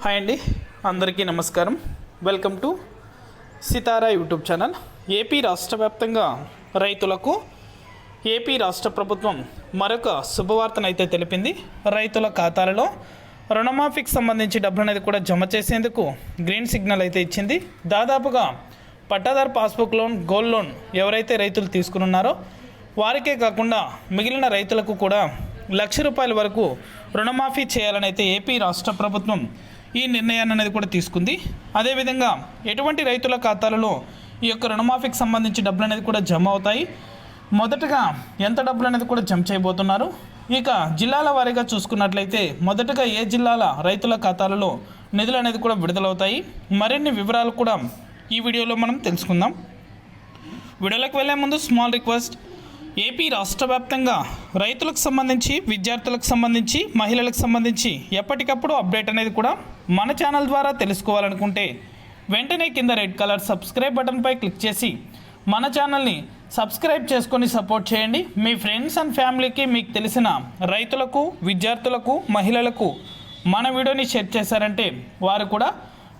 Hi అండి అందరికీ నమస్కారం. Welcome to Sitara YouTube channel AP రాష్ట్ర వ్యాప్తంగా రైతులకు ఏపీ రాష్ట్ర ప్రభుత్వం మరొక శుభవార్తనైతే తెలిపింది. రైతుల ఖాతాలలో రుణమాఫీకి సంబంధించి డబ్బులు అనేది కూడా జమ చేసేందుకు గ్రీన్ సిగ్నల్ అయితే ఇచ్చింది. దాదాపుగా పట్టాదారు పాస్బుక్ లోన్ గోల్డ్ లోన్ ఎవరైతే రైతులు తీసుకున్నారో వారికే కాకుండా మిగిలిన రైతులకు కూడా లక్ష రూపాయల వరకు రుణమాఫీ చేయాలని అయితే ఏపీ రాష్ట్ర ప్రభుత్వం ఈ నిర్ణయాన్ని అనేది కూడా తీసుకుంది. అదేవిధంగా ఎటువంటి రైతుల ఖాతాలలో ఈ యొక్క రుణమాఫీకి సంబంధించి డబ్బులు అనేది కూడా జమ అవుతాయి. మొదటగా ఎంత డబ్బులు అనేది కూడా జమ చేయబోతున్నారు? ఇక జిల్లాల వారీగా చూసుకున్నట్లయితే మొదటగా ఏ జిల్లాల రైతుల ఖాతాలలో నిధులు అనేది కూడా విడుదలవుతాయి? మరిన్ని వివరాలు కూడా ఈ వీడియోలో మనం తెలుసుకుందాం. వీడియోలోకి వెళ్ళే ముందు స్మాల్ రిక్వెస్ట్ ఏపీ రాష్ట్ర వ్యాప్తంగా రైతులకు సంబంధించి విద్యార్థులకు సంబంధించి మహిళలకు సంబంధించి ఎప్పటికప్పుడు అప్డేట్ అనేది కూడా మన ఛానల్ ద్వారా తెలుసుకోవాలనుకుంటే వెంటనే కింద రెడ్ కలర్ సబ్స్క్రైబ్ బటన్పై క్లిక్ చేసి మన ఛానల్ని సబ్స్క్రైబ్ చేసుకొని సపోర్ట్ చేయండి. మీ ఫ్రెండ్స్ అండ్ ఫ్యామిలీకి మీకు తెలిసిన రైతులకు విద్యార్థులకు మహిళలకు మన వీడియోని షేర్ చేశారంటే వారు కూడా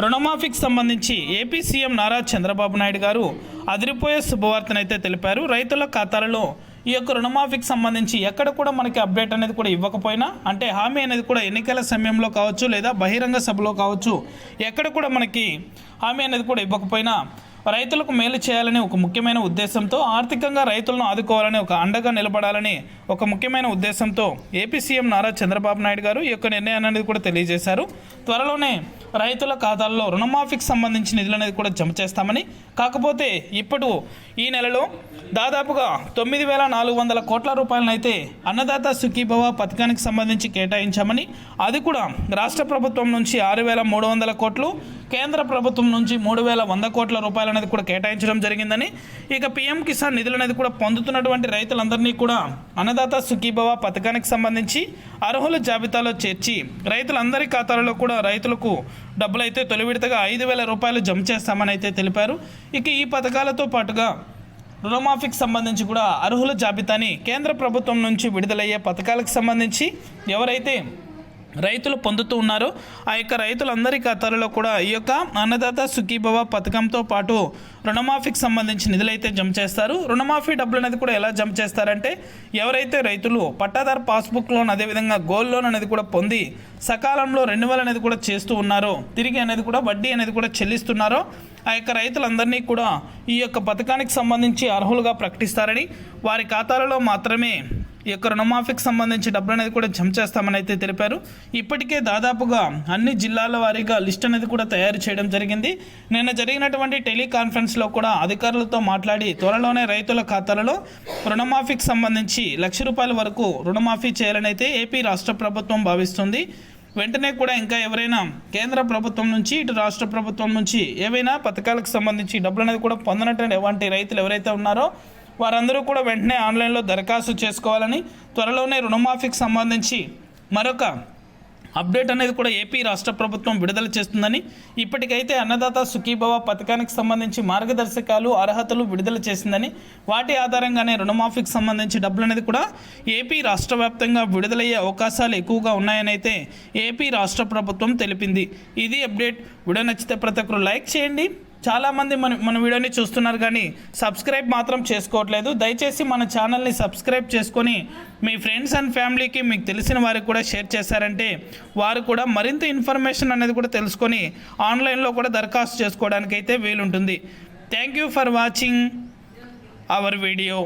రుణమాఫీకి సంబంధించి ఏపీ సీఎం నారా చంద్రబాబు నాయుడు గారు అదిరిపోయే శుభవార్తనైతే తెలిపారు. రైతుల ఖాతాలలో ఈ యొక్క రుణమాఫీకి సంబంధించి ఎక్కడ కూడా మనకి అప్డేట్ అనేది కూడా ఇవ్వకపోయినా అంటే హామీ అనేది కూడా ఎన్నికల సమయంలో కావచ్చు లేదా బహిరంగ సభలో కావచ్చు ఎక్కడ కూడా మనకి హామీ అనేది కూడా ఇవ్వకపోయినా రైతులకు మేలు చేయాలని ఒక ముఖ్యమైన ఉద్దేశంతో ఆర్థికంగా రైతులను ఆదుకోవాలని ఒక అండగా నిలబడాలని ఒక ముఖ్యమైన ఉద్దేశంతో ఏపీ సీఎం నారా చంద్రబాబు నాయుడు గారు ఈ యొక్క నిర్ణయాన్ని అనేది కూడా తెలియజేశారు. త్వరలోనే రైతుల ఖాతాల్లో రుణమాఫీకి సంబంధించి నిధులు అనేది కూడా జమ చేస్తామని. కాకపోతే ఇప్పుడు ఈ నెలలో దాదాపుగా తొమ్మిది వేల నాలుగు వందల కోట్ల రూపాయలనైతే అన్నదాత సుఖీభవ పథకానికి సంబంధించి కేటాయించామని. అది కూడా రాష్ట్ర ప్రభుత్వం నుంచి ఆరు వేల మూడు వందల కోట్లు కేంద్ర ప్రభుత్వం నుంచి మూడు వేల వంద కోట్ల రూపాయలు అనేది కూడా కేటాయించడం జరిగిందని ఇక పీఎం కిసాన్ నిధులు అనేది కూడా పొందుతున్నటువంటి రైతులందరినీ కూడా అన్నదాత సుఖీభవ పథకానికి సంబంధించి అర్హుల జాబితాలో చేర్చి రైతులందరి ఖాతాలలో కూడా రైతులకు డబ్బులు అయితే తొలి విడతగా ఐదు వేల రూపాయలు జమ చేస్తామని అయితే తెలిపారు. ఇక ఈ పథకాలతో పాటుగా రుణమాఫీకి సంబంధించి కూడా అర్హుల జాబితాని కేంద్ర ప్రభుత్వం నుంచి విడుదలయ్యే పథకాలకు సంబంధించి ఎవరైతే రైతులు పొందుతూ ఉన్నారో. ఆ యొక్క రైతులందరి ఖాతాలలో కూడా ఈ యొక్క అన్నదాత సుఖీభవ పథకంతో పాటు రుణమాఫీకి సంబంధించి నిధులైతే జమ చేస్తారు. రుణమాఫీ డబ్బులు అనేది కూడా ఎలా జమ చేస్తారంటే ఎవరైతే రైతులు పట్టాదారు పాస్బుక్ లోన్ అదేవిధంగా గోల్డ్ లోన్ అనేది కూడా పొంది సకాలంలో రెన్యువల్ అనేది కూడా చేస్తూ ఉన్నారో. తిరిగి అనేది కూడా వడ్డీ అనేది కూడా చెల్లిస్తున్నారో ఆ యొక్క రైతులందరినీ కూడా ఈ యొక్క పథకానికి సంబంధించి అర్హులుగా ప్రకటిస్తారని వారి ఖాతాలలో మాత్రమే ఈ యొక్క రుణమాఫీకి సంబంధించి డబ్బులు అనేది కూడా జమ చేస్తామని అయితే తెలిపారు. ఇప్పటికే దాదాపుగా అన్ని జిల్లాల వారీగా లిస్ట్ అనేది కూడా తయారు చేయడం జరిగింది. నిన్న జరిగినటువంటి టెలికాన్ఫరెన్స్లో కూడా అధికారులతో మాట్లాడి త్వరలోనే రైతుల ఖాతాలలో రుణమాఫీకి సంబంధించి లక్ష రూపాయల వరకు రుణమాఫీ చేయాలని అయితే ఏపీ రాష్ట్ర ప్రభుత్వం భావిస్తుంది. వెంటనే కూడా ఇంకా ఎవరైనా కేంద్ర ప్రభుత్వం నుంచి ఇటు రాష్ట్ర ప్రభుత్వం నుంచి ఏవైనా పథకాలకు సంబంధించి డబ్బులు అనేది కూడా పొందనటువంటి రైతులు ఎవరైతే ఉన్నారో వారందరూ కూడా వెంటనే ఆన్లైన్లో దరఖాస్తు చేసుకోవాలని త్వరలోనే రుణమాఫీకి సంబంధించి మరొక అప్డేట్ అనేది కూడా ఏపీ రాష్ట్ర ప్రభుత్వం విడుదల చేస్తుందని ఇప్పటికైతే అన్నదాత సుఖీభవ పథకానికి సంబంధించి మార్గదర్శకాలు అర్హతలు విడుదల చేసిందని వాటి ఆధారంగానే రుణమాఫీకి సంబంధించి డబ్బులు అనేది కూడా ఏపీ రాష్ట్ర వ్యాప్తంగా విడుదలయ్యే అవకాశాలు ఎక్కువగా ఉన్నాయని అయితే ఏపీ రాష్ట్ర ప్రభుత్వం తెలిపింది. ఇది అప్డేట్. వీడియో నచ్చితే ప్రతి ఒక్కరు లైక్ చేయండి. చాలామంది మన మన వీడియోని చూస్తున్నారు కానీ సబ్స్క్రైబ్ మాత్రం చేసుకోవట్లేదు. దయచేసి మన ఛానల్ని సబ్స్క్రైబ్ చేసుకొని మీ ఫ్రెండ్స్ అండ్ ఫ్యామిలీకి మీకు తెలిసిన వారికి కూడా షేర్ చేశారంటే వారు కూడా మరింత ఇన్ఫర్మేషన్ అనేది కూడా తెలుసుకొని ఆన్లైన్లో కూడా దరఖాస్తు చేసుకోవడానికి అయితే వీలుంటుంది. Thank you for watching our video.